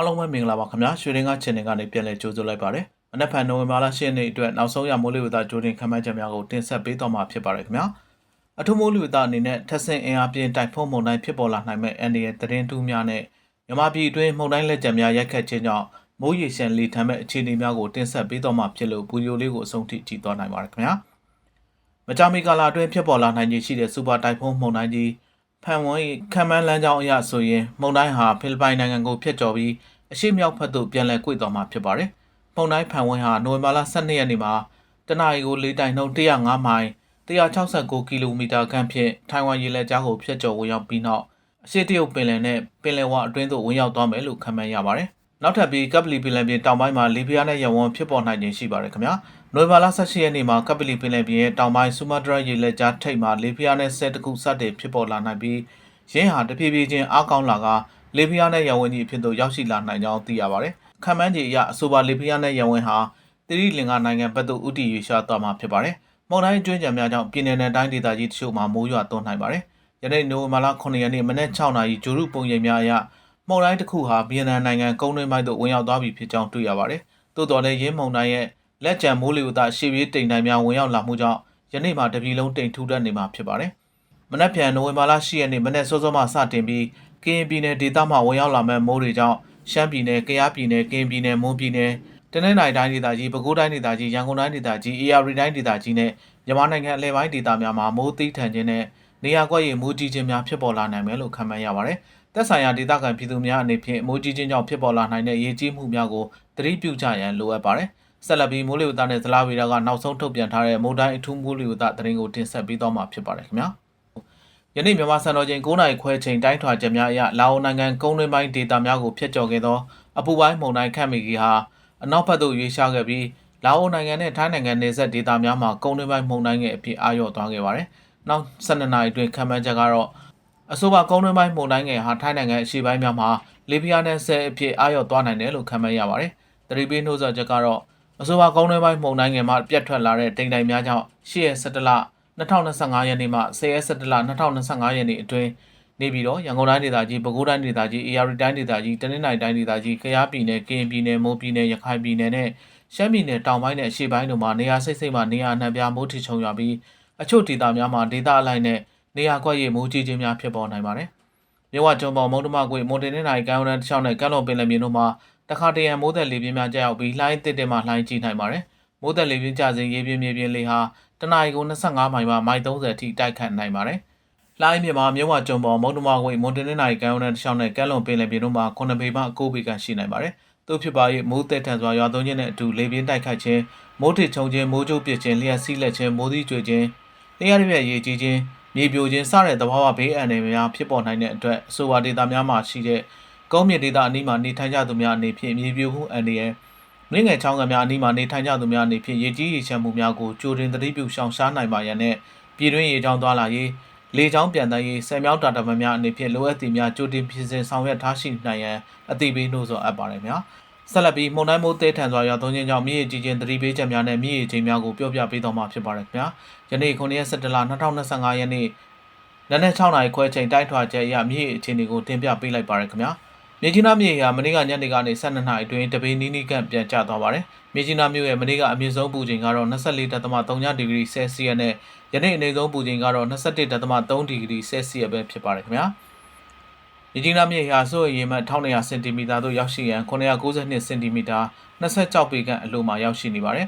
အားလုံးပဲမင်္ဂလာပါခင်ဗျာရွှေရင်းက channel ကနေပြန်လည်ကြိုဆိုလိုက်ပါတယ်မနက်ဖြန်နိုဝင်ဘာလ10ရက်နေ့အတွက်နောက်ဆုံးရမိုးလေဝသကြိုတင်ခန့်မှန်းချက်များကိုတင်ဆက်ပေးတော့မှာဖြစ်ပါတယ်ခင်ဗျာအထူးမိုးလေဝသအနေနဲ့ထက်ဆင့်အင်အားပြင်းတိုက်ဖုန်းမုန်တိုင်းဖြစ်ပေါ်လာနိုင်မဲ့အန်ဒီရဲ့သတင်းတူးများနဲ့မြမပြည်အတွင်းမုန်တိုင်းလက်ကျန်များရိုက်ခတ်ခြင်းကြောင့်မိုးရေရှမ်းလေထမ်းမဲ့အခြေအနေများကိုတင်ဆက်ပေးတော့မှာဖြစ်လို့ဗီဒီယိုလေးကိုအဆုံးထိကြည့်သွားနိုင်ပါတယ်ခင်ဗျာမကြာမီကာလအတွင်းဖြစ်ပေါ်လာနိုင်ခြင်းရှိတဲ့စူပါတိုက်ဖုန်းမုန်တိုင်းကြီး ဖန်ဝန်း၏ခံမှန်းလမ်းကြောင်းအရဆိုရင်မုန်တိုင်းဟာဖိလစ်ပိုင်နိုင်ငံကိုဖျက်ကျော်ပြီးအရှိမြောက်ဘက်သို့ပြန်လည်ကွေ့သွားမှာဖြစ်ပါတယ်။မုန်တိုင်းဖန်ဝန်းဟာနိုဝင်ဘာလ12ရက်နေ့မှာတနအီကိုလေးတိုင်နှုန်း105မိုင်169ကီလိုမီတာခန့်ဖြင့်ထိုင်ဝမ်ရေလက်ကြားကိုဖျက်ကျော်ဝင်ရောက်ပြီးနောက်အရှိတရုတ်ပင်လယ်နဲ့ပင်လယ်ဝအတွင်းသို့ဝင်ရောက်သွားမယ်လို့ခန့်မှန်းရပါတယ်။နောက်ထပ်ပြီးကပလီပင်လယ်ပြင်တောင်ပိုင်းမှာလီဘီယာနဲ့ယမန်ဖြစ်ပေါ်နိုင်ခြင်းရှိပါတယ်ခင်ဗျာ။ နိုဝင်ဘာလ18ရက်နေ့မှာကပလီပင်လယ်ပြင်ရဲ့တောင်ပိုင်းဆူမာတရာရေလက်ကြားထိပ်မှာလီဘီယာနဲ့ဆဲတကူစတင်ဖြစ်ပေါ်လာနိုင်ပြီးရင်းဟာတဖြည်းဖြည်းချင်းအားကောင်းလာကလေဘီယာနဲ့ရဝင်းကြီးအဖြစ်သို့ရောက်ရှိလာနိုင်ကြောင်းသိရပါတယ်။ခံမှန်းခြေအရအဆိုပါလေဘီယာနဲ့ရဝင်းဟာတိရိလင်္ကာနိုင်ငံဘက်သို့ဥတီရွေရှာသွားမှာဖြစ်ပါတယ်။မုန်တိုင်းကျွန်းကြံများကြောင့်ပြည်내နဲ့တိုင်းဒေသကြီးတချို့မှာမိုးရွာသွန်းနိုင်ပါတယ်။ယနေ့နိုဝင်ဘာလ9ရက်နေ့မနက်6နာရီဂျိုရုပုံရိပ်များအရမုန်တိုင်းတစ်ခုဟာဗီယက်နမ်နိုင်ငံကုန်းတွင်းပိုင်းသို့ဝင်ရောက်သွားပြီဖြစ်ကြောင်းတွေ့ရပါတယ်။သို့တော်လည်းရင်းမုန်တိုင်းရဲ့ လက်ကျန်မိုးလေဝသရှေ့ပြေးတိမ်တိုင်းများဝင်ရောက်လာမှုကြောင့်ယနေ့မှာတပြည်လုံးတိမ်ထူထပ်နေမှာဖြစ်ပါတယ်။မနက်ဖြန်နိုဝင်ဘာလ10ရက်နေ့မနက်စောစောမှစတင်ပြီးကရင်ပြည်နယ်ဒေသမှဝင်ရောက်လာမဲ့မိုးတွေကြောင့်ရှမ်းပြည်နယ်၊ကယားပြည်နယ်၊ကရင်ပြည်နယ်၊မွန်ပြည်နယ်တနင်္သာရီတိုင်းဒေသကြီး၊ပဲခူးတိုင်းဒေသကြီး၊ရန်ကုန်တိုင်းဒေသကြီး၊အေရရီတိုင်းဒေသကြီးနဲ့မြန်မာနိုင်ငံအလဲပိုင်းဒေသများမှာမိုးသီးထန်ခြင်းနဲ့နေရာကွက်ရည်မိုးကြီးခြင်းများဖြစ်ပေါ်လာနိုင်မယ်လို့ခန့်မှန်းရပါတယ်။သက်ဆိုင်ရာဒေသခံပြည်သူများအနေဖြင့်မိုးကြီးခြင်းကြောင့်ဖြစ်ပေါ်လာနိုင်တဲ့ရေကြီးမှုများကိုသတိပြုကြရန်လိုအပ်ပါတယ်။ ဆက်လက်ပြီးမိုးလေဝသနဲ့ဇလားဗီရာကနောက်ဆုံးထုတ်ပြန်ထားတဲ့မိုးတိုင်းအထူးမိုးလေဝသသတင်းကိုတင်ဆက်ပေးသွားမှာဖြစ်ပါတယ်ခင်ဗျာ။ယနေ့မြန်မာစံတော်ချိန်9နာရီခွဲချိန်တိုင်းထွာချက်များအရလာအိုနိုင်ငံကုန်းတွင်းပိုင်းဒေသများကိုဖျက်ကျော်ခဲ့သောအပူပိုင်းမုန်တိုင်းခန့်မီကြီးဟာအနောက်ဘက်သို့ရွေးရှားခဲ့ပြီးလာအိုနိုင်ငံနဲ့ထိုင်းနိုင်ငံနယ်စပ်ဒေသများမှာကုန်းတွင်းပိုင်းမုန်တိုင်းငယ်အဖြစ်အာရုံသွားခဲ့ပါတယ်။နောက်12နာရီအတွင်းခန့်မှန်းချက်ကတော့အဆိုပါကုန်းတွင်းပိုင်းမုန်တိုင်းငယ်ဟာထိုင်းနိုင်ငံအရှေ့ပိုင်းများမှာလေပြင်းနဲ့ဆဲအဖြစ်အာရုံသွားနိုင်တယ်လို့ခန့်မှန်းရပါတယ်။တရီပေးနှိုးဆော်ချက်ကတော့ အဆိုပါကုန်းတွင်းပိုင်းမုန်တိုင်းငယ်မှာပြတ်ထွက်လာတဲ့တိမ်တိုင်များကြောင့်ရှေ့ရက်17လ2025ရက်နေ့မှ10ရက်17လ2025ရက်နေ့အတွင်းနေပြီးတော့ရန်ကုန်တိုင်းဒေသကြီးပဲခူးတိုင်းဒေသကြီးအေရရီတိုင်းဒေသကြီးတနင်္သာရီတိုင်းဒေသကြီးကယားပြည်နယ်ကရင်ပြည်နယ်မွန်ပြည်နယ်ရခိုင်ပြည်နယ်နဲ့ရှမ်းပြည်နယ်တောင်ပိုင်းနဲ့အရှေ့ပိုင်းတို့မှာနေရာစိတ်စိတ်မှနေရာနှံပြမိုးထီချုံရွာပြီးအချို့ဒေသများမှာဒေသအလိုက်နဲ့နေရာကွက်ရည်မိုးကြီးခြင်းများဖြစ်ပေါ်နိုင်ပါတယ်။မြဝကျုံပေါ်မုံတမကွေမွန်တင်နေနိုင်ကမ်းဝရန်တစ်ချောင်းနဲ့ကမ်းလွန်ပင်လယ်ပြင်တို့မှာ တခါတရံမိုးသက်လေပြင်းများကြောက်ပြီးလှိုင်းတစ်တက်မှလှိုင်းကြီးနိုင်ပါတယ်။မိုးသက်လေပြင်းကြစဉ်ရေပြင်းမြေပြင်းလေဟာတနအီကို25မိုင်မှမိုင်30အထိတိုက်ခတ်နိုင်ပါတယ်။လိုင်းမြန်မာမြဝကျုံပေါ်မုံတမကွေမွန်တင်နေနိုင်ကမ်းဝရန်တစ်ချောင်းနဲ့ကမ်းလွန်ပင်လယ်ပြင်တို့မှာ9ပေမှ9ပေခန့်ရှိနိုင်ပါတယ်။သို့ဖြစ်ပါ၍မိုးသက်ထန်စွာရွာသွန်းခြင်းနဲ့အတူလေပြင်းတိုက်ခတ်ခြင်းမိုးထစ်ချုံခြင်းမိုးကြိုးပစ်ခြင်းလျှက်စီးလက်ခြင်းမိုးသီးကျွေခြင်းတရားရပြည့်ရေကြီးခြင်းမြေပြိုခြင်းစတဲ့သဘာဝဘေးအန္တရာယ်များဖြစ်ပေါ်နိုင်တဲ့အတွက်အဆိုပါဒေသများမှာရှိတဲ့ ကုန်းမြင့်ဒေသအနီးမှာနေထိုင်ကြသူများအနေဖြင့်မြေပြိုမှုအန္တရာယ်မြင့်ငယ်ချောင်းကများအနီးမှာနေထိုင်ကြသူများအနေဖြင့်ရေကြီးရေချမ်းမှုများကိုကြိုတင်သတိပြုရှောင်ရှားနိုင်ပါရန်နဲ့ပြည်တွင်းရေချောင်းသွားလာရေးလေချောင်းပြန်တန်းရေးဆယ်မြောက်တာတမများအနေဖြင့်လိုအပ်သည်များကြိုတင်ပြင်ဆင်ဆောင်ရွက်ထားရှိနိုင်ရန်အသိပေးနှိုးဆော်အပ်ပါတယ်များဆက်လက်ပြီးမုန်တိုင်းမိုးသေးထန်စွာရောက်သွန်းခြင်းကြောင့်မြစ်ရေကြီးခြင်းသတိပေးချက်များနဲ့မြစ်ရေချိန်များကိုပြောပြပေးသွားမှာဖြစ်ပါတယ်ခင်ဗျာယနေ့9ရက်17လ2025ရက်နေ့နနက်6နာရီခွဲချိန်တိုင်းထွာချက်အရမြစ်ရေအခြေအနေကိုတင်ပြပေးလိုက်ပါရခင်ဗျာ မြေကြီးနားမြေဟာမနေ့ကညနေကနေ12နာရီအတွင်းတပိနီးနီးကန့်ပြန်ကျသွားပါတယ်မြေကြီးနားမြို့ရဲ့မနေ့ကအမြင့်ဆုံးပူချိန်ကတော့24.3ဒီဂရီဆဲလ်စီယပ်နဲ့ယနေ့အနေဆုံးပူချိန်ကတော့21.3ဒီဂရီဆဲလ်စီယပ်ပဲဖြစ်ပါတယ်ခင်ဗျာမြေကြီးနားမြေဟာဆိုရင်မှ1200စင်တီမီတာသို့ရောက်ရှိရန်992စင်တီမီတာ26ပေခန့်အလိုမှာရောက်ရှိနေပါတယ်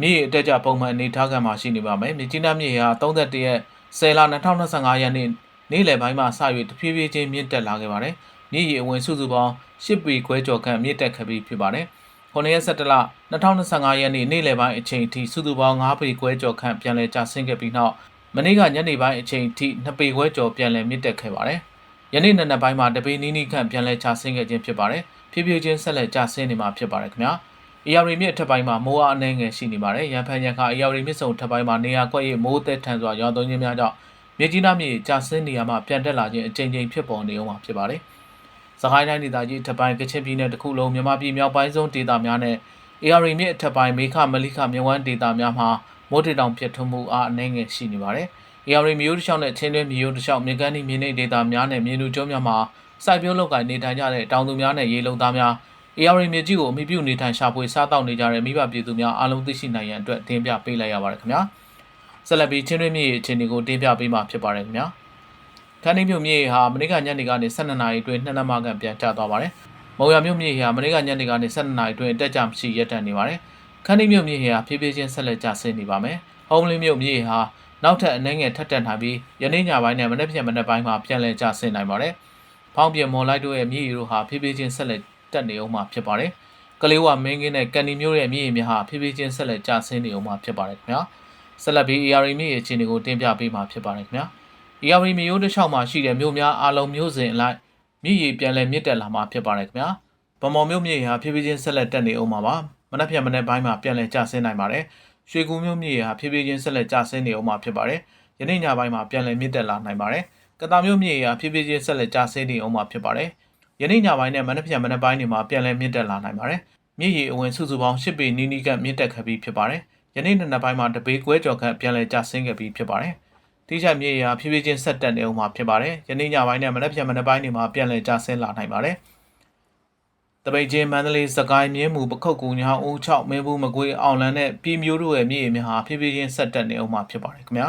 မြေအတက်ကြပုံမှန်အနေထားကမှာရှိနေပါမယ်မြေကြီးနားမြေဟာ31ရက်10လ2025ရက်နေ့နေ့လယ်ပိုင်းမှာစ၍တဖြည်းဖြည်းချင်းမြင့်တက်လာခဲ့ပါတယ် မြစ်ရေအဝင်စုစုပေါင်း10ပေခွဲကျော်ခန့်မြင့်တက်ခဲ့ပြီးဖြစ်ပါတယ်။9ရက်17လ2025ရက်နေ့နေ့လယ်ပိုင်းအချိန်ထိစုစုပေါင်း9ပေခွဲကျော်ခန့်ပြန်လည်ကျဆင်းခဲ့ပြီးနောက်မနေ့ကညနေပိုင်းအချိန်ထိ2ပေခွဲကျော်ပြန်လည်မြင့်တက်ခဲ့ပါတယ်။ယနေ့နံနက်ပိုင်းမှာတပေနီးနီးခန့်ပြန်လည်ကျဆင်းခဲ့ခြင်းဖြစ်ပါတယ်။ဖြည်းဖြည်းချင်းဆက်လက်ကျဆင်းနေမှာဖြစ်ပါတယ်ခင်ဗျာ။အရာရီမြစ်အထက်ပိုင်းမှာမိုးအားအနှဲငယ်ရှိနေပါတယ်။ရန်ဖန်ရန်ခါအရာရီမြစ်စုံထက်ပိုင်းမှာနေရာကွက်ရမိုးသက်ထန်စွာရောင်းသွင်းခြင်းများကြောင့်မြေကြီးနားမြေကျဆင်းနေရမှပြန်တက်လာခြင်းအကြိမ်ကြိမ်ဖြစ်ပေါ်နေအောင်မှာဖြစ်ပါတယ်။ စကိုင်းတိုင်းဒေသကြီးထပ်ပိုင်းကချင်ပြည်နယ်တစ်ခုလုံးမြန်မာပြည်မြောက်ပိုင်းဆုံးဒေသများနဲ့ AR မြစ်အထက်ပိုင်းမေခမလိခမြဝန်းဒေသများမှာမိုးတေတောင်ပြတ်ထွန်းမှုအားအနှဲငယ်ရှိနေပါတယ်။ AR မြို့တစ်လျှောက်နဲ့ချင်းတွင်းမြို့တစ်လျှောက်မြေကမ်းဒီမြေနေဒေသများနဲ့မြေလူကျုံးများမှာစိုက်ပျိုးလုပ်ကိုင်နေထိုင်ကြတဲ့တောင်သူများနဲ့ရေလုံသားများ AR မြေကြီးကိုအမိပြုနေထိုင်ရှာဖွေစားတောက်နေကြတဲ့မိဘပြည်သူများအားလုံးသိရှိနိုင်ရန်အတွက်တင်ပြပေးလိုက်ရပါတယ်ခင်ဗျာဆက်လက်ပြီးချင်းတွင်းမြေအခြေအနေကိုတင်ပြပေးမှာဖြစ်ပါတယ်ခင်ဗျာ ခန်းနေမြို့မြေဟာမနေ့ကညနေကနေ12နာရီအတွင်းနှစ်နက်မှကန်ပြန်ကျသွားပါတယ်မုံရမြို့မြေဟာမနေ့ကညနေကနေ12နာရီအတွင်းတက်ကြမရှိရပ်တန့်နေပါတယ်ခန်းနေမြို့မြေဟာဖြည်းဖြည်းချင်းဆက်လက်ကျဆင်းနေပါမယ်ဟုံးလင်းမြို့မြေဟာနောက်ထပ်အနှဲငယ်ထပ်တက်နိုင်ပြီးယနေ့ညပိုင်းနဲ့မနေ့ပြန်မနေ့ပိုင်းမှာပြန်လည်ကျဆင်းနိုင်ပါတယ်ဖောင်းပြမွန်လိုက်တို့ရဲ့မြေရီတို့ဟာဖြည်းဖြည်းချင်းဆက်လက်တက်နေအောင်မှာဖြစ်ပါတယ်။ကလေးဝမင်းကင်းနဲ့ကန်ဒီမျိုးရဲ့မြေရီများဟာဖြည်းဖြည်းချင်းဆက်လက်ကျဆင်းနေအောင်မှာဖြစ်ပါတယ်ခင်ဗျာ။ဆက်လက်ပြီး AR မြေရီအခြေအနေကိုတင်ပြပေးမှာဖြစ်ပါတယ်ခင်ဗျာ။ AR မျိုးတစ်လျှောက်မှာရှိတဲ့မြို့များအလုံးမျိုးစဉ်အလိုက်မြေရီပြန်လည်မြင့်တက်လာမှာဖြစ်ပါတယ်ခင်ဗျာ။ဗမော်မြို့မြေရီဟာဖြည်းဖြည်းချင်းဆက်လက်တက်နေအောင်မှာပါ။မနက်ဖြန်မနက်ပိုင်းမှာပြန်လည်ကျဆင်းနိုင်ပါတယ်။ရွှေကူမြို့မြေရီဟာဖြည်းဖြည်းချင်းဆက်လက်ကျဆင်းနေအောင်မှာဖြစ်ပါတယ်။ယနေ့ညပိုင်းမှာပြန်လည်မြင့်တက်လာနိုင်ပါတယ်။ကတာမျိုးမြေရီဟာဖြည်းဖြည်းချင်းဆက်လက်ကျဆင်းနေအောင်မှာဖြစ်ပါတယ်။ယနေ့ညပိုင်းနဲ့မနက်ဖြန်မနက်ပိုင်းတွေမှာပြန်လည်မြင့်တက်လာနိုင်ပါတယ်။မြစ်ရီအဝင်စုစုပေါင်း၈ပေနီးနီးကမြင့်တက်ခဲ့ပြီးဖြစ်ပါတယ်။ယနေ့နေ့နက်ပိုင်းမှာတပေကွဲကြော်ခန့်ပြန်လည်ကျဆင်းခဲ့ပြီးဖြစ်ပါတယ်။ တိကျမြစ်ရီဟာဖြည်းဖြည်းချင်းဆက်တက်နေအောင်မှာဖြစ်ပါတယ်။ယနေ့ညပိုင်းနဲ့မနက်ဖြန်မနက်ပိုင်းတွေမှာပြန်လည်ကျဆင်းလာနိုင်ပါတယ်။တပိတ်ချင်းမန္တလေးစကိုင်းမြင်းမူပခုတ်ကူညာဦး6မင်းဘူးမကွေးအောင်လန်းနဲ့ပြည်မျိုးတို့ရဲ့မြေရီများဟာဖြည်းဖြည်းချင်းဆက်တက်နေအောင်မှာဖြစ်ပါတယ်ခင်ဗျာ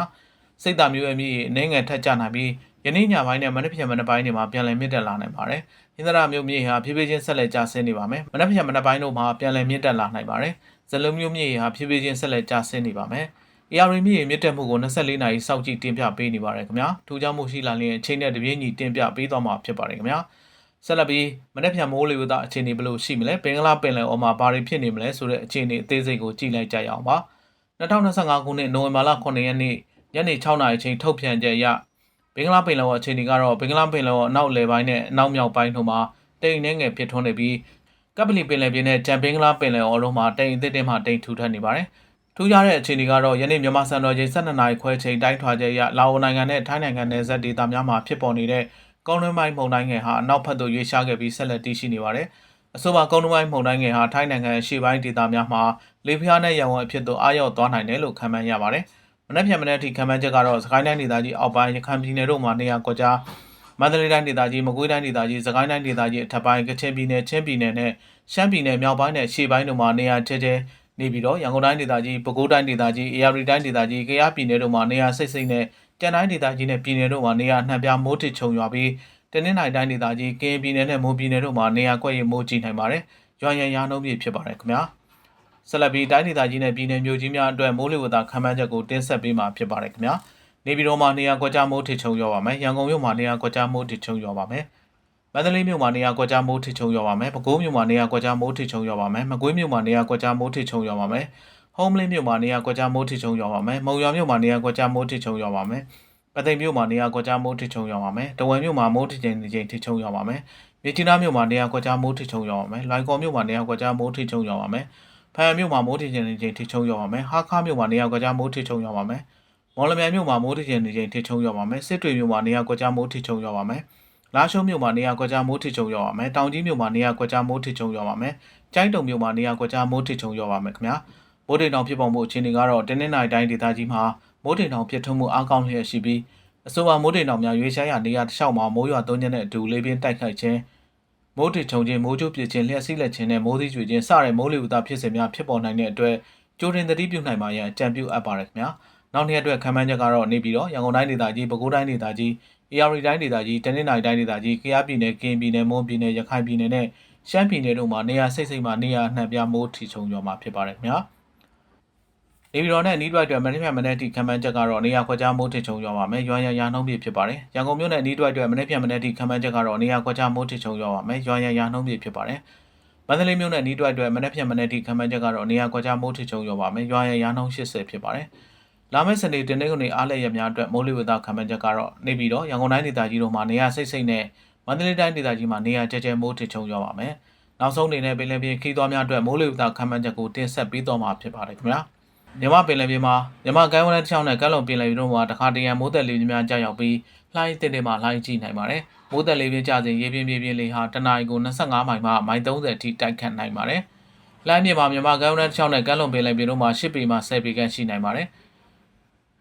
စိတ်တာမျိုးရဲ့မြေရီအနေငယ်ထက်ကြနိုင်ပြီးယနေ့ညပိုင်းနဲ့မနက်ဖြန်မနက်ပိုင်းတွေမှာပြန်လည်မြင့်တက်လာနိုင်ပါတယ်။ဟင်္ဒရာမျိုးမြေဟာဖြည်းဖြည်းချင်းဆက်လက်ကျဆင်းနေပါမယ်။မနက်ဖြန်မနက်ပိုင်းတို့မှာပြန်လည်မြင့်တက်လာနိုင်ပါတယ်။ဇလုံးမျိုးမြေဟာဖြည်းဖြည်းချင်းဆက်လက်ကျဆင်းနေပါမယ်။ AR မြေမြင့်တက်မှုကို24နာရီစောင့်ကြည့်တင်ပြပေးနေပါတယ်ခင်ဗျာ။ထူးခြားမှုရှိလာရင်အချိန်နဲ့တပြေးညီတင်ပြပေးသွားမှာဖြစ်ပါတယ်ခင်ဗျာ။ဆက်လက်ပြီးမနေ့ဖြန်မိုးလေဝသအခြေအနေဘယ်လိုရှိမလဲဘင်္ဂလားပင်လယ်အော်မှာဘာတွေဖြစ်နေမလဲဆိုတဲ့အခြေအနေအသေးစိတ်ကိုကြည့်လိုက်ကြရအောင်ပါ2025ခုနှစ်နိုဝင်ဘာလ9ရက်နေ့ညနေ6နာရီချိန်ထုတ်ပြန်ချက်အရဘင်္ဂလားပင်လယ်အော်အခြေအနေကတော့ဘင်္ဂလားပင်လယ်အော်အနောက်လယ်ပိုင်းနဲ့အနောက်မြောက်ပိုင်းတို့မှာတိမ်နှဲငယ်ဖြစ်ထွန်းနေပြီးကပလီပင်လယ်ပြင်နဲ့ဂျမ်ဘင်္ဂလားပင်လယ်အော်တို့မှာတိမ်အသစ်တင်မှတိမ်ထူထပ်နေပါတယ် ထူးခြားတဲ့အခြေအနေကတော့ယနေ့မြန်မာစံတော်ချိန်12နာရီခွဲချိန်တိုင်းထွာချက်ရလာအိုနိုင်ငံနဲ့ထိုင်းနိုင်ငံနယ်စပ်ဒေသများမှာဖြစ်ပေါ်နေတဲ့ကုန်းတွင်းပိုင်းမုန်တိုင်းငယ်ဟာအနောက်ဘက်သို့ရွေ့ရှားခဲ့ပြီးဆက်လက်တည်ရှိနေပါတယ်။အဆိုပါကုန်းတွင်းပိုင်းမုန်တိုင်းငယ်ဟာထိုင်းနိုင်ငံရှေ့ပိုင်းဒေသများမှာလေပြင်းနဲ့ရံဝင်အဖြစ်သို့အားရောက်သွားနိုင်တယ်လို့ခန့်မှန်းရပါတယ်။မနက်ဖြန်မနက်ထိခန့်မှန်းချက်ကတော့စကိုင်းတိုင်းဒေသကြီးအောက်ပိုင်းရခိုင်ပြည်နယ်တို့မှာနေရာကွက်ကြားမန္တလေးတိုင်းဒေသကြီးမကွေးတိုင်းဒေသကြီးစကိုင်းတိုင်းဒေသကြီးအထက်ပိုင်းကချင်ပြည်နယ်ချင်းပြည်နယ်နဲ့ရှမ်းပြည်နယ်မြောက်ပိုင်းနဲ့ရှေ့ပိုင်းတို့မှာနေရာကျကျ နေပြီးတော့ရန်ကုန်တိုင်းဒေသကြီးပဲခူးတိုင်းဒေသကြီးအေရရီတိုင်းဒေသကြီးကယားပြည်နယ်တို့မှာနေရာစိတ်စိတ်နဲ့တန်တိုင်းဒေသကြီးနဲ့ပြည်နယ်တို့မှာနေရာနှံပြမိုးထစ်ချုံရွာပြီးတနင်္လာရီတိုင်းဒေသကြီးကရင်ပြည်နယ်နဲ့မွန်ပြည်နယ်တို့မှာနေရာကွက်ရမိုးကြီးနိုင်ပါတယ်။ရွာရန်ရာနှုန်းပြည့်ဖြစ်ပါတယ်ခင်ဗျာ။ဆက်လက်ပြီးတိုင်းဒေသကြီးနဲ့ပြည်နယ်မြို့ကြီးများအတွက်မိုးလေဝသခန့်မှန်းချက်ကိုတင်ဆက်ပေးမှာဖြစ်ပါတယ်ခင်ဗျာ။နေပြည်တော်မှာနေရာကွက်ကြားမိုးထစ်ချုံရွာပါမယ်။ရန်ကုန်မြို့မှာနေရာကွက်ကြားမိုးထစ်ချုံရွာပါမယ်။ မန္တလေးမြို့မှာနေရာကွက်ကြားမိုးထစ်ချုံရွာပါမယ်။ပဲခူးမြို့မှာနေရာကွက်ကြားမိုးထစ်ချုံရွာပါမယ်။မကွေးမြို့မှာနေရာကွက်ကြားမိုးထစ်ချုံရွာပါမယ်။ဟုံးမလင်းမြို့မှာနေရာကွက်ကြားမိုးထစ်ချုံရွာပါမယ်။မုံရွာမြို့မှာနေရာကွက်ကြားမိုးထစ်ချုံရွာပါမယ်။ပသိမ်မြို့မှာနေရာကွက်ကြားမိုးထစ်ချုံရွာပါမယ်။တဝယ်မြို့မှာမိုးထစ်ချိန်ချိန်ထစ်ချုံရွာပါမယ်။မြကြီးနားမြို့မှာနေရာကွက်ကြားမိုးထစ်ချုံရွာပါမယ်။လွိုင်ကော်မြို့မှာနေရာကွက်ကြားမိုးထစ်ချုံရွာပါမယ်။ဖန်မြို့မှာမိုးထစ်ချိန်ချိန်ထစ်ချုံရွာပါမယ်။ဟာခါမြို့မှာနေရာကွက်ကြားမိုးထစ်ချုံရွာပါမယ်။မော်လမြိုင်မြို့မှာမိုးထစ်ချိန်ချိန်ထစ်ချုံရွာပါမယ်။စစ်တွေမြို့မှာနေရာကွက်ကြားမိုးထစ်ချုံရွာပါမယ်။ လာရှုံးမြို့မှာနေရာကွက်ကြားမိုးထစ်ချုံရွာပါမယ်။တောင်ကြီးမြို့မှာနေရာကွက်ကြားမိုးထစ်ချုံရွာပါမယ်။ကျိုင်းတုံမြို့မှာနေရာကွက်ကြားမိုးထစ်ချုံရွာပါမယ်ခင်ဗျာ။မိုးတိမ်တောင်ဖြစ်ပေါ်မှုအခြေအနေကတော့တင်းနှင်းနိုင်တိုင်းဒေသကြီးမှာမိုးတိမ်တောင်ဖြစ်ထွန်းမှုအားကောင်းလျက်ရှိပြီးအဆိုပါမိုးတိမ်တောင်များရွေးချယ်ရာနေရာတစ်လျှောက်မှာမိုးရွာသွန်းခြင်းနဲ့အတူလေပြင်းတိုက်ခိုက်ခြင်းမိုးတိမ်ချုံခြင်းမိုးကြိုးပစ်ခြင်းလျှက်စီးလက်ခြင်းနဲ့မိုးသီးကျွေခြင်းစတဲ့မိုးလေဝသဖြစ်စဉ်များဖြစ်ပေါ်နိုင်တဲ့အတွက်ကြိုတင်သတိပြုနိုင်မှရန်အကြံပြုအပ်ပါတယ်ခင်ဗျာနောက်နေ့အတွက်ခံမှန်းချက်ကတော့နေပြီးတော့ရန်ကုန်တိုင်းဒေသကြီးပဲခူးတိုင်းဒေသကြီး AR တိုင်းဒေသကြီးတနင်္သာရီတိုင်းဒေသကြီးကယားပြည်နယ်ကရင်ပြည်နယ်မွန်ပြည်နယ်ရခိုင်ပြည်နယ်နဲ့ရှမ်းပြည်နယ်တို့မှာနေရာစိတ်စိတ်မှာနေရာနှံပြမိုးထီချုံကျော်မှာဖြစ်ပါတယ်ခင်ဗျာနေပြည်တော်နဲ့နီးတွိုက်အတွက်မနေ့ဖြန်မနေ့ထိခံမှန်းချက်ကတော့နေရာခွက်ကြားမိုးထစ်ချုံရွာပါမယ်။ရွာရရာနှုန်းပြည့်ဖြစ်ပါတယ်။ရန်ကုန်မြို့နဲ့နီးတွိုက်အတွက်မနေ့ဖြန်မနေ့ထိခံမှန်းချက်ကတော့နေရာခွက်ကြားမိုးထစ်ချုံရွာပါမယ်။ရွာရရာနှုန်းပြည့်ဖြစ်ပါတယ်။မန္တလေးမြို့နဲ့နီးတွိုက်အတွက်မနေ့ဖြန်မနေ့ထိခံမှန်းချက်ကတော့နေရာခွက်ကြားမိုးထစ်ချုံရွာပါမယ်။ရွာရရာနှုန်း80ဖြစ်ပါတယ်။ လာမယ့်စနေတင်နေ့ကနေအားလည်းရများအတွက်မိုးလေဝသခံမှန်းချက်ကတော့နေပြီးတော့ရန်ကုန်တိုင်းဒေသကြီးတို့မှာနေရာစိတ်စိတ်နဲ့မန္တလေးတိုင်းဒေသကြီးမှာနေရာကျကျမိုးထစ်ချုံရွာပါမယ်။နောက်ဆုံးအနေနဲ့ပင်လယ်ပြင်ခီးသွားများအတွက်မိုးလေဝသခံမှန်းချက်ကိုတင်ဆက်ပေးတော့မှာဖြစ်ပါတယ်ခင်ဗျာ။မြမပင်လယ်ပြင်မှာမြမကမ်းဝန်းတစ်ချောင်းနဲ့ကမ်းလွန်ပင်လယ်ပြင်တို့မှာတခါတရံမိုးသက်လေပြင်းများကြာရောက်ပြီးလှိုင်းတစ်တစ်မှလှိုင်းကြည့်နိုင်ပါတယ်။မိုးသက်လေပြင်းကြာစဉ်ရေပြင်းပြင်းပြင်းလေးဟာတနအီကို25မိုင်မှမိုင်30အထိတိုက်ခတ်နိုင်ပါတယ်။လှိုင်းမြေမှာမြမကမ်းဝန်းတစ်ချောင်းနဲ့ကမ်းလွန်ပင်လယ်ပြင်တို့မှာ10ပေမှ10ပေခန့်ရှိနိုင်ပါတယ်။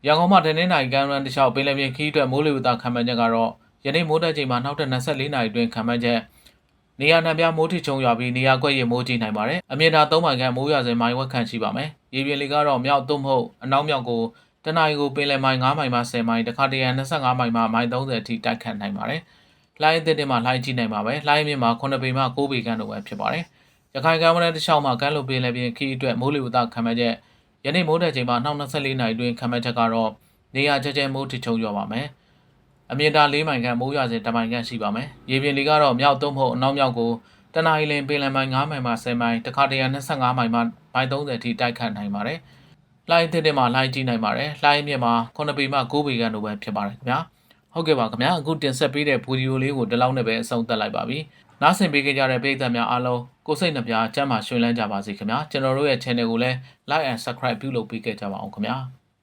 ရန်ကုန်မှာတနင်္လာရီကမ်းဝန်းတစ်ချောင်းပင်လယ်ပြင်ခီးအတွက်မိုးလေဝသခံမှန်းချက်ကတော့ယနေ့မိုးတက်ချိန်မှာနောက်ထပ်24နာရီအတွင်းခံမှန်းချက်နေရာနှံပြမိုးထချုံရွာပြီးနေရာကွက်ရမိုးကြီးနိုင်ပါတယ်အမြင့်တာ3မိုင်ခန့်မိုးရွာစဉ်မိုင်ဝက်ခန့်ရှိပါမယ်ရေပြင်လေကတော့မြောက်သို့မဟုတ်အနောက်မြောက်ကိုတနအီကိုပင်လယ်မိုင်9မိုင်မှ10မိုင်တခါတရံ25မိုင်မှမိုင်30အထိတိုက်ခတ်နိုင်ပါတယ်လှိုင်းအသစ်တွေမှာလှိုင်းကြီးနိုင်ပါပဲလှိုင်းမြင့်မှာ9ပေမှ9ပေခန့်လိုပဲဖြစ်ပါတယ်ရခိုင်ကမ်းမရတစ်လျှောက်မှာကမ်းလိုပင်လယ်ပြင်ခီးအတွက်မိုးလေဝသခံမှန်းချက် ယနေ့မိုးတဲ့ချိန်မှာ2024နိုင်တွင်ခံမှန်းချက်ကတော့နေရာကျကျမိုးထချုံရွာပါမယ်အမြင့်တာ4မိုင်ခန့်မိုးရွာစဉ်တမိုင်ခန့်ရှိပါမယ်ရေပြင်လေကတော့မြောက်သို့မဟုတ်အနောက်မြောက်ကိုတနအီလင်ပင်လယ်မိုင်9မိုင်မှ10မိုင်တခါတရံ25မိုင်မှမိုင်30အထိတိုက်ခတ်နိုင်ပါတယ်။လှိုင်းသစ်တဲ့မှာလှိုင်းကြီးနိုင်ပါတယ်။လှိုင်းမြင့်မှာ9ပေမှ9ပေခန့်လိုပဲဖြစ်ပါတယ်ခင်ဗျာ။ဟုတ်ကဲ့ပါခင်ဗျာအခုတင်ဆက်ပေးတဲ့ဗီဒီယိုလေးကိုဒီလောက်နဲ့ပဲအဆုံးသတ်လိုက်ပါပြီ။ နားဆင်ပေးကြတဲ့ပရိသတ်များအားလုံးကိုစိတ်နှပြကျမ်းမာရှင်လန်းကြပါစေခင်ဗျာ။ကျွန်တော်တို့ရဲ့ channel ကိုလည်း like and subscribe ပြုလုပ်ပေးခဲ့ကြပါအောင်ခင်ဗျာ။